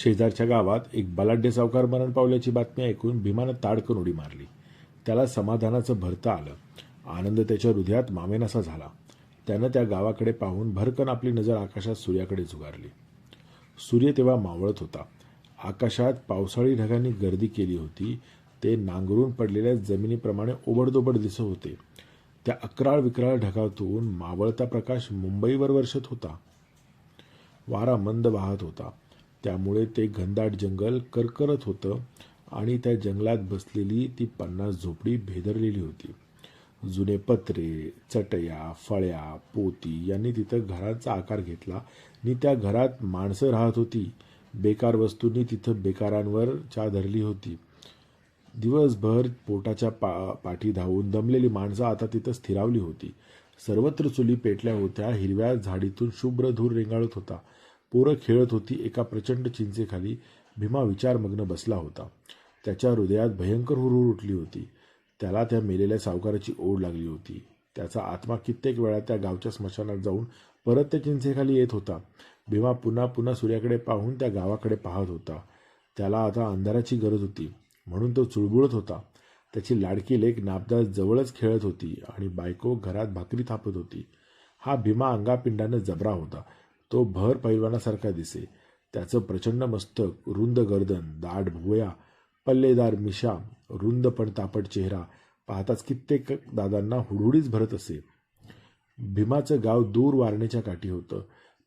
शेजारच्या गावात एक बलाढ्य सावकार मरण पावल्याची बातमी ऐकून भीमानं ताडकन उडी मारली. त्याला समाधानाचं भरतं आलं. आनंद त्याच्या हृदयात मामेनासा झाला. त्यानं त्या गावाकडे पाहून भरकन आपली नजर आकाशात सूर्याकडे झुगारली सूर्य तेव्हा मावळत होता. आकाशात पावसाळी ढगांनी गर्दी केली होती. ते नांगरून पडलेल्या जमिनीप्रमाणे ओबडदोबड दिसत होते. त्या अकराळ विकराळ ढगातून मावळता प्रकाश मुंबईवर वर्षत होता. वारा मंद वाहत होता. त्यामुळे ते घनदाट जंगल करकरत होतं आणि त्या जंगलात बसलेली ती पन्नास झोपडी भेदरलेली होती. जुने पत्रे चटया फळ्या पोती यांनी तिथं घरांचा आकार घेतला. आणि त्या घरात माणसं राहत होती. बेकार वस्तूंनी तिथं बेकारांवर चा धरली होती. दिवसभर पोटाच्या पा पाठी धावून दमलेली माणसं आता तिथं स्थिरावली होती. सर्वत्र चुली पेटल्या होत्या हिरव्या झाडीतून शुभ्र धूर रेंगाळत होता. पोरं खेळत होती एका प्रचंड चिंचेखाली. भीमा विचारमग्न बसला होता. त्याच्या हृदयात भयंकर हुरहुर उठली होती. त्याला त्या मेलेल्या सावकाराची ओढ लागली होती. त्याचा आत्मा कित्येक वेळा त्या गावच्या स्मशानात जाऊन परत त्या चिंचेखाली येत होता. भीमा पुन्हा पुन्हा सूर्याकडे पाहून त्या गावाकडे पाहत होता. त्याला आता अंधाराची गरज होती. म्हणून तो चुळबुळत होता. त्याची लाडकी लेक नाबदास जवळच खेळत होती आणि बायको घरात भाकरी थापत होती. हा भीमा अंगापिंडानं जबरा होता. तो भर पैलवानासारखा दिसे. त्याचं प्रचंड मस्तक रुंद गर्दन दाट भुवया पल्लेदार मिशा रुंद पण तापट चेहरा पाहताच कित्येक दादांना हुडहुडीच भरत असे. भीमाचं गाव दूर वारणेच्या काठी होतं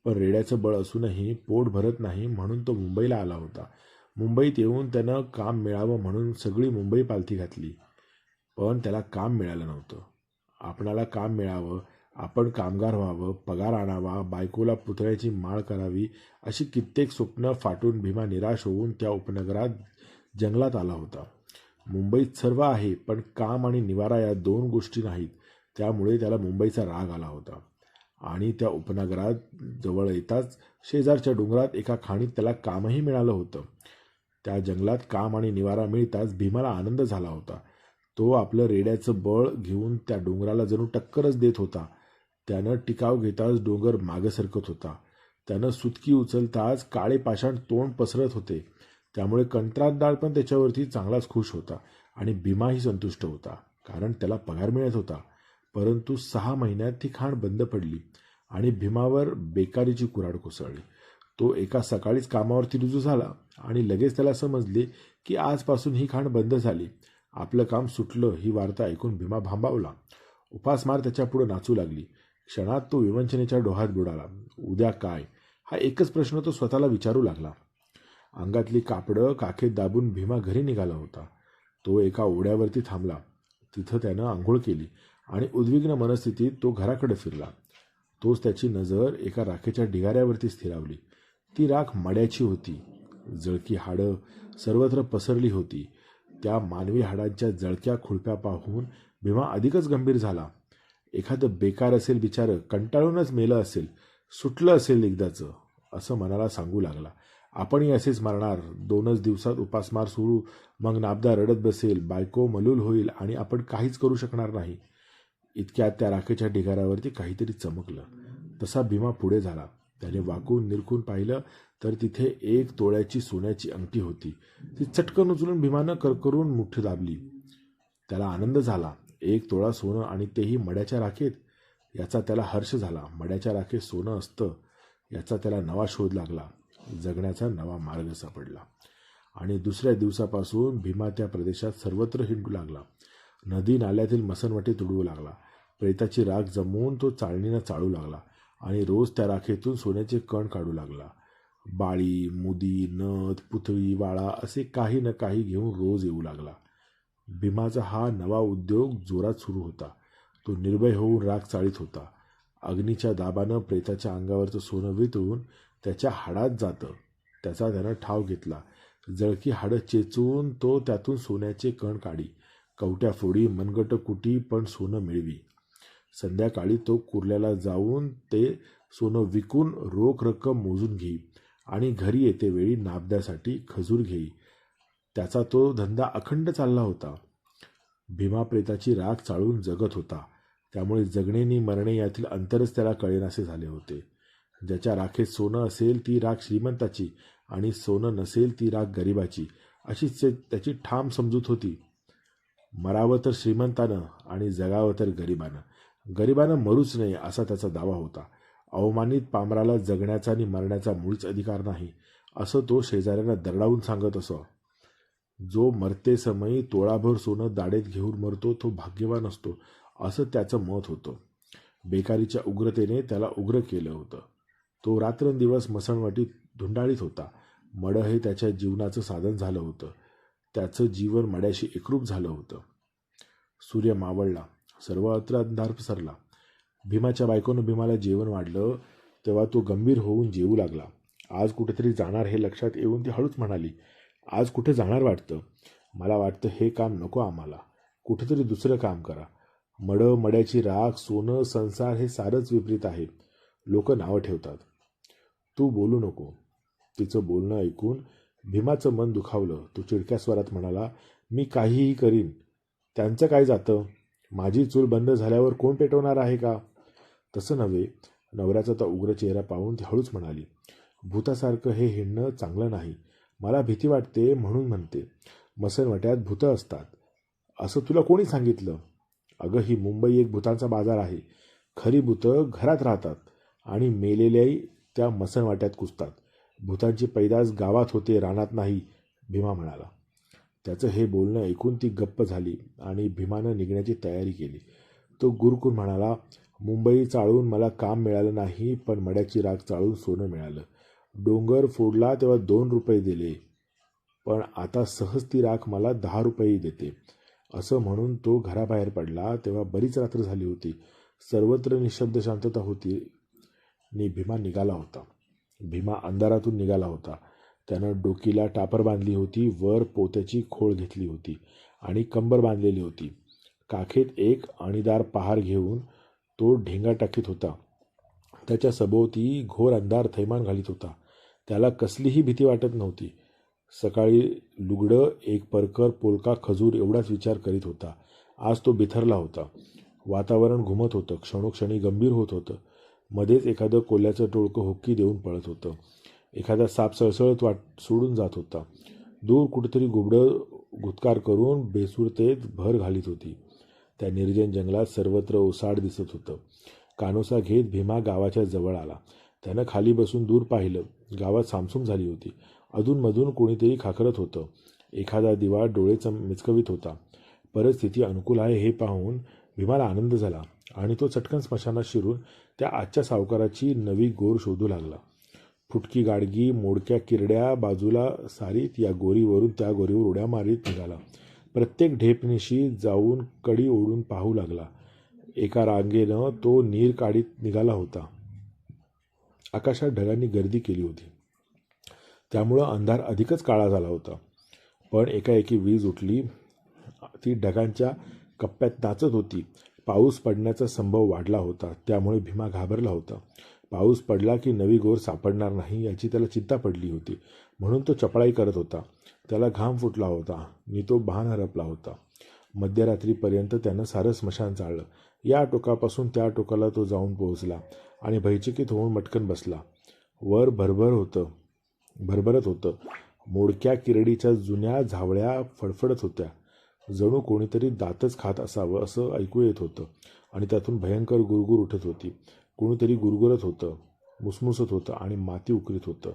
पण रेड्याचं बळ असूनही पोट भरत नाही म्हणून तो मुंबईला आला होता. मुंबईत येऊन त्यानं काम मिळावं म्हणून सगळी मुंबई पालथी घातली पण त्याला काम मिळालं नव्हतं. आपणाला काम मिळावं आपण कामगार व्हावं पगार आणावा बायकोला पुतळ्याची माळ करावी अशी कित्येक स्वप्न फाटून भीमा निराश होऊन त्या उपनगरात जंगलात आला होता. मुंबईत सर्व आहे पण काम आणि निवारा या दोन गोष्टी नाहीत. त्यामुळे त्याला मुंबईचा राग आला होता. आणि त्या उपनगरात जवळ येताच शेजारच्या डोंगरात एका खाणीत त्याला कामही मिळालं होतं. त्या जंगलात काम आणि निवारा मिळताच भीमाला आनंद झाला होता. तो आपलं रेड्याचं बळ घेऊन त्या डोंगराला जणू टक्करच देत होता. त्यानं टिकाव घेताच डोंगर मागं सरकत होता. त्यानं सुतकी उचलताच काळे पाषाण तोंड पसरत होते. त्यामुळे कंत्राटदार पण त्याच्यावरती चांगलाच खुश होता आणि भीमाही संतुष्ट होता कारण त्याला पगार मिळत होता. परंतु सहा महिन्यात ती खाण बंद पडली आणि भीमावर बेकारीची कुऱ्हाड कोसळली. तो एका सकाळीच कामावरती रुजू झाला आणि लगेच त्याला समजले की आजपासून ही खाण बंद झाली. आपलं काम सुटलं ही वार्ता ऐकून भीमा भांबावला. उपासमार त्याच्यापुढं नाचू लागली. क्षणात तो विवंचनेच्या डोहात बुडाला. उद्या काय? हा एकच प्रश्न तो स्वतःला विचारू लागला. अंगातली कापडं काखेत दाबून भीमा घरी निघाला होता. तो एका ओढ्यावरती थांबला. तिथं त्यानं आंघोळ केली आणि उद्विग्न मनस्थितीत तो घराकडे फिरला. तोच त्याची नजर एका राखेच्या ढिगाऱ्यावरती स्थिरावली. ती राख मड्याची होती. जळकी हाडं सर्वत्र पसरली होती. त्या मानवी हाडांच्या जळक्या खुळप्या पाहून भीमा अधिकच गंभीर झाला. एखादं बेकार असेल बिचारं कंटाळूनच मेलं असेल सुटलं असेल एकदाचं असं मनाला सांगू लागला. आपणही असेच मरणार दोनच दिवसात उपासमार सुरू मग नाबदा रडत बसेल बायको मलूल होईल आणि आपण काहीच करू शकणार नाही. इतक्यात त्या राखेच्या ढिगाऱ्यावरती काहीतरी चमकलं. तसा भीमा पुढे झाला. त्याने वाकून निरखून पाहिलं तर तिथे एक तोळ्याची सोन्याची अंगठी होती. ती चटकन उचलून भीमानं करकरून मुठ्ठी दाबली. त्याला आनंद झाला. एक तोळा सोनं आणि तेही मड्याच्या राखेत याचा त्याला हर्ष झाला. मड्याच्या राखेत सोनं असतं याचा त्याला नवा शोध लागला. जगण्याचा नवा मार्ग सापडला. आणि दुसऱ्या दिवसापासून भीमा त्या प्रदेशात सर्वत्र हिंडू लागला. नदी नाल्यातील मसनवटी तुडवू लागला. प्रेताची राख जमवून तो चाळणीनं चाळू लागला आणि रोज त्या राखेतून सोन्याचे कण काढू लागला. बाळी मुदी नथ पुतळी वाळा असे काही न काही घेऊन रोज येऊ लागला. भीमाचा हा नवा उद्योग जोरात सुरू होता. तो निर्भय होऊन राग चाळीत होता. अग्नीच्या दाबानं प्रेताच्या अंगावरचं सोनं वितळून त्याच्या हाडात जातं. त्याचा त्यानं ठाव घेतला. जळकी हाडं चेचून तो त्यातून सोन्याचे कण काढी. कवट्या फोडी मनगट कुटी पण सोनं मिळवी. संध्याकाळी तो कुर्ल्याला जाऊन ते सोनं विकून रोख रक्कम मोजून घेई आणि घरी येते वेळी नाबद्यासाठी खजूर घेई. त्याचा तो धंदा अखंड चालला होता. भीमाप्रेताची राख चाळून जगत होता. त्यामुळे जगणेनी मरणे यातील अंतरच त्याला कळेनासे झाले होते. ज्याच्या राखेत सोनं असेल ती राख श्रीमंताची आणि सोनं नसेल ती राख गरिबाची अशी त्याची ठाम समजूत होती. मरावं तर श्रीमंतानं आणि जगावं तर गरिबानं. गरिबानं मरूच नये असा त्याचा दावा होता. अवमानित पामराला जगण्याचा आणि मरण्याचा मुळीच अधिकार नाही असं तो शेजाऱ्यांना दरडावून सांगत असो जो मरते समयी तोळाभर सोनं दाडेत घेऊन मरतो तो भाग्यवान असतो. असं त्याचं मत होतं. बेकारीच्या उग्रतेने त्याला उग्र केलं होतं. तो रात्रंदिवस मसणवाटीत धुंडाळीत होता. मडं हे त्याच्या जीवनाचं साधन झालं होतं. त्याचं जीवन मड्याशी एकरूप झालं होतं. सूर्य मावळला. सर्वत्र अंधार पसरला. भीमाच्या बायकोनं भीमाला जेवण वाढलं तेव्हा तो गंभीर होऊन जेवू लागला. आज कुठेतरी जाणार हे लक्षात येऊन ती हळूच म्हणाली आज कुठे जाणार वाटतं? मला वाटतं हे काम नको आम्हाला. कुठेतरी दुसरं काम करा. मडं मड्याची राख सोनं संसार हे सारंच विपरीत आहे. लोक नावं ठेवतात. तू बोलू नको. तिचं बोलणं ऐकून भीमाचं मन दुखावलं. तो चिडक्या स्वरात म्हणाला मी काहीही करीन. त्यांचं काय जातं? माझी चूल बंद झाल्यावर कोण पेटवणार आहे का? तसं नव्हे. नवऱ्याचा तो उग्र चेहरा पाहून ती हळूच म्हणाली भूतासारखं हे हिंडणं चांगलं नाही. मला भीती वाटते म्हणून म्हणते. मसनवट्यात भूतं असतात. असं तुला कोणी सांगितलं? अगं ही मुंबई एक भूतांचा बाजार आहे. खरी भूतं घरात राहतात आणि मेलेल्याही त्या मसनवाट्यात कुसतात भूतांची पैदास गावात होते रानात नाही भीमा म्हणाला. त्याचं हे बोलणं ऐकून ती गप्प झाली आणि भीमानं निघण्याची तयारी केली. तो गुरकून म्हणाला मुंबई चाळून मला काम मिळालं नाही पण मड्याची राग चाळून सोनं मिळालं. डोंगर फोडला तेव्हा दोन रुपये दिले. पण आता सहज ती राख मला दहा रुपये देते. असं म्हणून तो घराबाहेर पडला. तेव्हा बरीच रात्र झाली होती. सर्वत्र निशब्द शांतता होती. नि भीमा निघाला होता. भीमा अंधारातून निघाला होता. त्यानं डोकीला टापर बांधली होती. वर पोत्याची खोळ घेतली होती आणि कंबर बांधलेली होती. काखेत एक अणीदार पहार घेऊन तो ढेंगा टाकीत होता. त्याच्या सभोवती घोर अंधार थैमान घालीत होता. त्याला कसलीही भीती वाटत नव्हती. सकाळी लुगडं एक परकर पोलका खजूर एवढाच विचार करीत होता. आज तो बिथरला होता. वातावरण घुमत होतं. क्षणोक्षणी गंभीर होत होतं. मध्येच एखादं कोल्याचं टोळकं हुक्की देऊन पळत होतं. एखादा साप सळसळत वाट सोडून जात होता. दूर कुठेतरी गुबडं गुतकार करून बेसुरतेत भर घालीत होती. त्या निर्जन जंगलात सर्वत्र ओसाड दिसत होतं. कानोसा घेत भीमा गावाच्या जवळ आला. त्यानं खाली बसून दूर पाहिलं. गावात सामसूम झाली होती. अधूनमधून कोणीतरी खाकरत होतं. एखादा दिवा डोळे चम मिचकवीत होता. परिस्थिती अनुकूल आहे हे पाहून भीमाला आनंद झाला आणि तो चटकन स्मशानात शिरून त्या आजच्या सावकाराची नवी गोर शोधू लागला. फुटकी गाडगी मोडक्या किरड्या बाजूला सारीत या गोरीवरून त्या गोरीवर उड्या मारीत निघाला. प्रत्येक ढेपनिशी जाऊन कडी ओढून पाहू लागला. एका रांगेनं तो नीर काढीत निघाला होता. आकाशात ढगांनी गर्दी केली होती. त्यामुळं अंधार अधिकच काळा झाला होता. पण एकाएकी वीज उठली. ती ढगांच्या कप्प्यात नाचत होती. पाऊस पडण्याचा संभव वाढला होता. त्यामुळे भीमा घाबरला होता. पाऊस पडला की नवी गोर सापडणार नाही याची त्याला चिंता पडली होती. म्हणून तो चपळाई करत होता. त्याला घाम फुटला होता. मी तो भान हरपला होता. मध्यरात्रीपर्यंत त्यानं सारं स्मशान चाळलं या टोकापासून त्या टोकाला तो जाऊन पोहोचला आणि भयचकित होऊन मटकन बसला. वर भरभर होतं भरभरत होतं. मोडक्या किरडीच्या जुन्या झावळ्या फडफडत होत्या. जणू कोणीतरी दातच खात असावं असं ऐकू येत होतं आणि त्यातून भयंकर गुरगुर उठत होती. कोणीतरी गुरगुरत होतं मुसमुसत होतं आणि माती उकरीत होतं.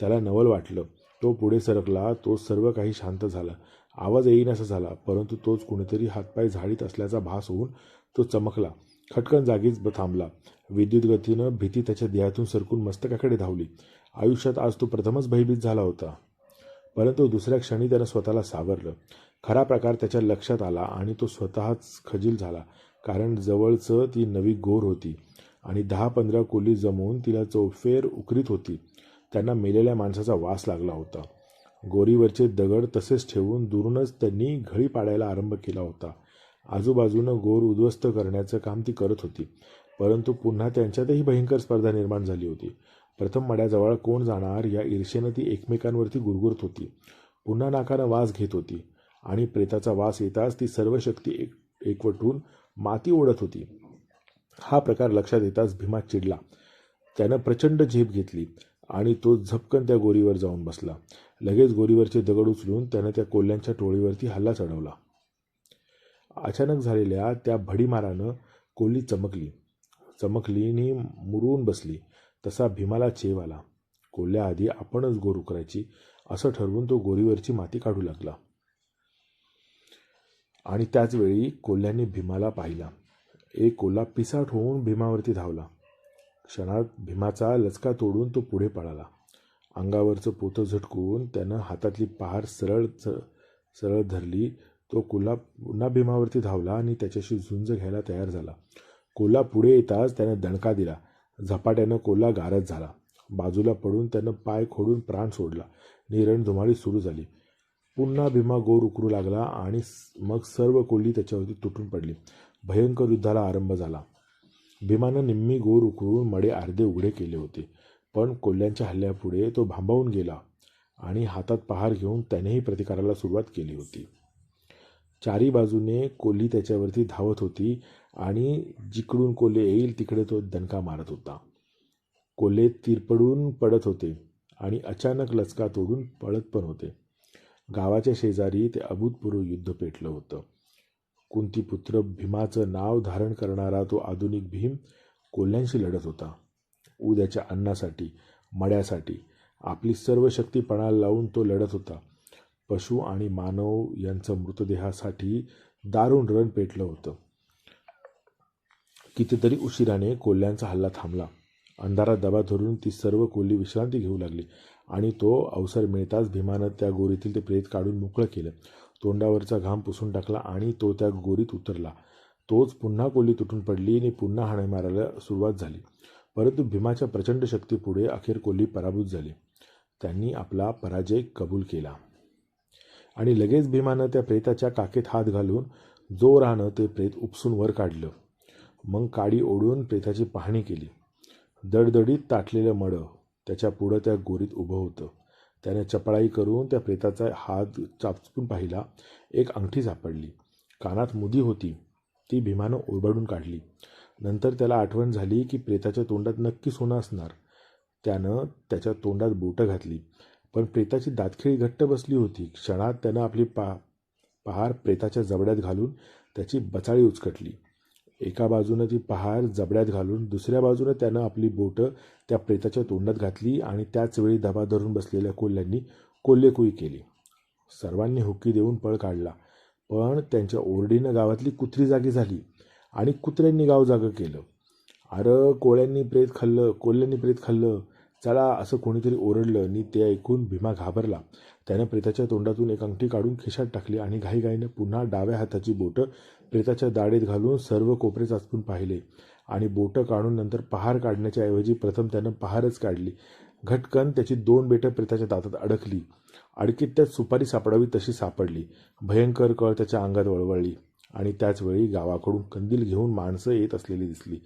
त्याला नवल वाटलं. तो पुढे सरकला तो सर्व काही शांत झालं. आवाज येईनासा झाला परंतु तोच कुणीतरी हातपाय झाडीत असल्याचा भास होऊन तो चमकला. खटकन जागीच थांबला. विद्युत गतीनं भीती त्याच्या देहातून सरकून मस्तकाकडे धावली. आयुष्यात आज तो प्रथमच भयभीत झाला होता. परंतु दुसऱ्या क्षणी त्यानं स्वतःला सावरलं. खरा प्रकार त्याच्या लक्षात आला आणि तो स्वतःच खजील झाला कारण जवळचं ती नवी गोर होती आणि दहा पंधरा कोली जमवून तिला चौफेर उकरीत होती. त्यांना मेलेल्या माणसाचा वास लागला होता. गोरीवरचे दगड तसेच ठेवून दुरूनच त्यांनी घळी पाडायला आरंभ केला होता. आजूबाजूनं गोर उद्ध्वस्त करण्याचं काम ती करत होती परंतु पुन्हा त्यांच्यातही भयंकर स्पर्धा निर्माण झाली होती. प्रथम मड्याजवळ कोण जाणार या ईर्षेनं ती एकमेकांवरती गुरगुरत होती. पुन्हा नाकानं वास घेत होती आणि प्रेताचा वास येताच ती सर्व शक्ती एक एकवटून माती ओढत होती. हा प्रकार लक्षात येताच भीमा चिडला. त्यानं प्रचंड झेप घेतली. आणि तो झपकन त्या गोरीवर जाऊन बसला. लगेच गोरीवरचे दगड उचलून त्यानं त्या कोल्ह्यांच्या टोळीवरती हल्ला चढवला. अचानक झालेल्या त्या भडीमारानं कोल्ही चमकली. चमकली आणि मुरून बसली. तसा भीमाला चेव आला. कोल्ह्याआधी आपणच गोर उकरायची असं ठरवून तो गोरीवरची माती काढू लागला. आणि त्याचवेळी कोल्ह्याने भीमाला पाहिला. एक कोल्हा पिसाट होऊन भीमावरती धावला. क्षणात भीमाचा लचका तोडून तो पुढे पळाला. अंगावरचं पोतं झटकून त्यानं हातातली पहार सरळ सरळ धरली. तो कोल्हा पुन्हा भीमावरती धावला आणि त्याच्याशी झुंज घ्यायला तयार झाला. कोल्हा पुढे येताच त्यानं दणका दिला. झपाट्यानं कोल्हा गारद झाला. बाजूला पडून त्यानं पाय खोडून प्राण सोडला. आणि रणधुमाळी सुरू झाली. पुन्हा भीमा गोर उकरू लागला आणि मग सर्व कोल्ही त्याच्यावरती तुटून पडली. भयंकर युद्धाला आरंभ झाला. भीमानं निम्मी गोर उकळून मडे अर्धे उघडे केले होते. पण कोल्ह्यांच्या हल्ल्यापुढे तो भांबावून गेला आणि हातात पहार घेऊन त्यानेही प्रतिकाराला सुरुवात केली होती. चारी बाजूने कोल्ही त्याच्यावरती धावत होती आणि जिकडून कोल्हे येईल तिकडे तो दणका मारत होता. कोल्हे तिरपडून पडत होते आणि अचानक लचका तोडून पळत पण होते. गावाच्या शेजारी ते अभूतपूर्व युद्ध पेटलं होतं. कुंतीपुत्र भीमाचं नाव धारण करणारा तो आधुनिक भीम कोल्ह्यांशी लढत होता. उद्याच्या अन्नासाठी मड्यासाठी आपली सर्व शक्ती पणाला लावून तो लढत होता. पशु आणि मानव यांचं मृतदेहासाठी दारुण रण पेटलं होतं. कितीतरी उशिराने कोल्ह्यांचा हल्ला थांबला. अंधारात दबा धरून ती सर्व कोल्ही विश्रांती घेऊ लागली आणि तो अवसर मिळताच भीमानं त्या गोरीतील ते प्रेत काढून मोकळं केलं. तोंडावरचा घाम पुसून टाकला आणि तो त्या गोरीत उतरला. तोच पुन्हा कोली तुटून पडली आणि पुन्हा हाणे मारायला सुरुवात झाली. परंतु भीमाच्या प्रचंड शक्तीपुढे अखेर कोली पराभूत झाली. त्यांनी आपला पराजय कबूल केला. आणि लगेच भीमानं त्या प्रेताच्या काकेत हात घालून जो राहणं ते प्रेत उपसून वर काढलं. मग काडी ओढून प्रेताची पाहणी केली. दडदडीत ताटलेलं मडं त्याच्या पुढं त्या गोरीत उभं होतं. त्याने चपळाई करून त्या प्रेताचा हात चापचून पाहिला. एक अंगठी सापडली. कानात मुदी होती. ती भीमानं ओरबडून काढली. नंतर त्याला आठवण झाली की प्रेताच्या तोंडात नक्की सोनं असणार. त्यानं त्याच्या तोंडात बोटं घातली. पण प्रेताची दातखिळी घट्ट बसली होती. क्षणात त्यानं आपली पा पहार प्रेताच्या जबड्यात घालून त्याची बचाळी उचकटली. एका बाजूनं ती पहार जबड्यात घालून दुसऱ्या बाजूनं त्यानं आपली बोटं त्या प्रेताच्या तोंडात घातली आणि त्याचवेळी दबा धरून बसलेल्या कोल्ह्यांनी कोल्हेकुई केली. सर्वांनी हुक्की देऊन पळ काढला. पण त्यांच्या ओरडीनं गावातली कुत्री जागी झाली आणि कुत्र्यांनी गाव जागं केलं. अरे कोळ्यांनी प्रेत खाल्लं कोल्ह्यांनी प्रेत खाल्लं. चला असं कोणीतरी ओरडलं. आणि ते ऐकून भीमा घाबरला. त्यानं प्रेताच्या तोंडातून एक अंगठी काढून खिशात टाकली आणि घाईघाईनं पुन्हा डाव्या हाताची बोटं प्रेताच्या दाढीत घालून सर्व कोपरे चाचपून पाहिले आणि बोटं काढून नंतर पहार काढण्याच्या ऐवजी प्रथम त्यानं पहारच काढली. घटकन त्याची दोन बेटं प्रेताच्या दातात अडकली. अडकीत त्यात सुपारी सापडावी तशी सापडली. भयंकर कळ त्याच्या अंगात वळवळली आणि त्याचवेळी गावाकडून कंदील घेऊन माणसं येत असलेली दिसली.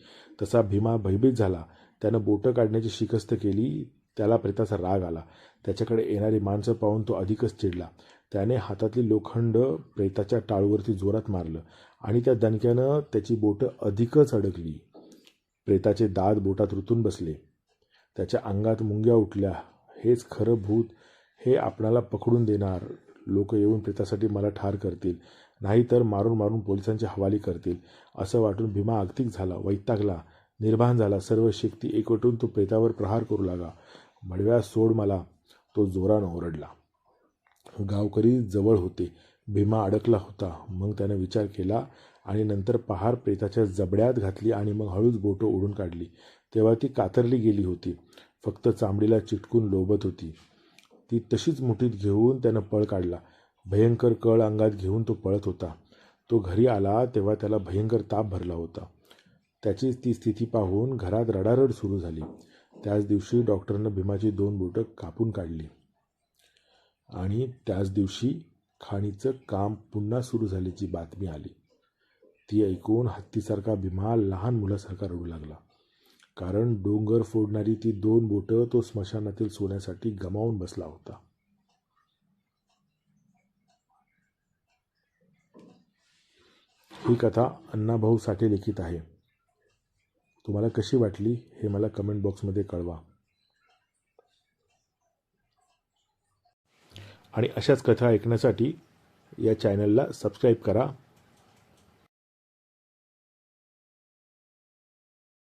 तसा भीमा भयभीत झाला. त्यानं बोटं काढण्याची शिकस्त केली. त्याला प्रेताचा राग आला. त्याच्याकडे येणारी माणसं पाहून तो अधिकच चिडला. त्याने हातातली लोखंड प्रेताच्या टाळूवरती जोरात मारलं आणि त्या दणक्यानं त्याची बोटं अधिकच अडकली. प्रेताचे दात बोटात रुतून बसले. त्याच्या अंगात मुंग्या उठल्या. हेच खरं भूत हे आपणाला पकडून देणार. लोक येऊन प्रेतासाठी मला ठार करतील नाहीतर मारून मारून पोलिसांची हवाली करतील. असं वाटून भीमा आगतिक झाला वैतागला. निर्भान झाला. सर्व शक्ती एकवटून तो प्रेतावर प्रहार करू लागा. मडव्या सोड मला. तो जोरानं ओरडला. गावकरी जवळ होते. भीमा अडकला होता. मग त्यानं विचार केला आणि नंतर पहार प्रेताच्या जबड्यात घातली आणि मग हळूच बोटं ओढून काढली. तेव्हा ती कातरली गेली होती. फक्त चामडीला चिटकून लोबत होती. ती तशीच मुठीत घेऊन त्यानं पळ काढला. भयंकर कळ अंगात घेऊन तो पळत होता. तो घरी आला तेव्हा त्याला भयंकर ताप भरला होता. त्याची ती स्थिती पाहून घरात रडारड सुरू झाली. त्याच दिवशी डॉक्टरनं भीमाची दोन बोटं कापून काढली. आणि त्याच दिवशी खाणीचं काम पुन्हा सुरू झाल्याची बातमी आली. ती ऐकून हत्तीसारखा भीमा लहान मुलासारखा रडू लागला. कारण डोंगर फोडणारी ती दोन बोटं तो स्मशानातील सोन्यासाठी गमावून बसला होता. ही कथा अण्णाभाऊ साठे लिखित आहे. तुम्हाला कशी वाटली हे मला कमेंट बॉक्समध्ये कळवा. आणि अशाच कथा ऐकण्यासाठी या चॅनलला सबस्क्राईब करा.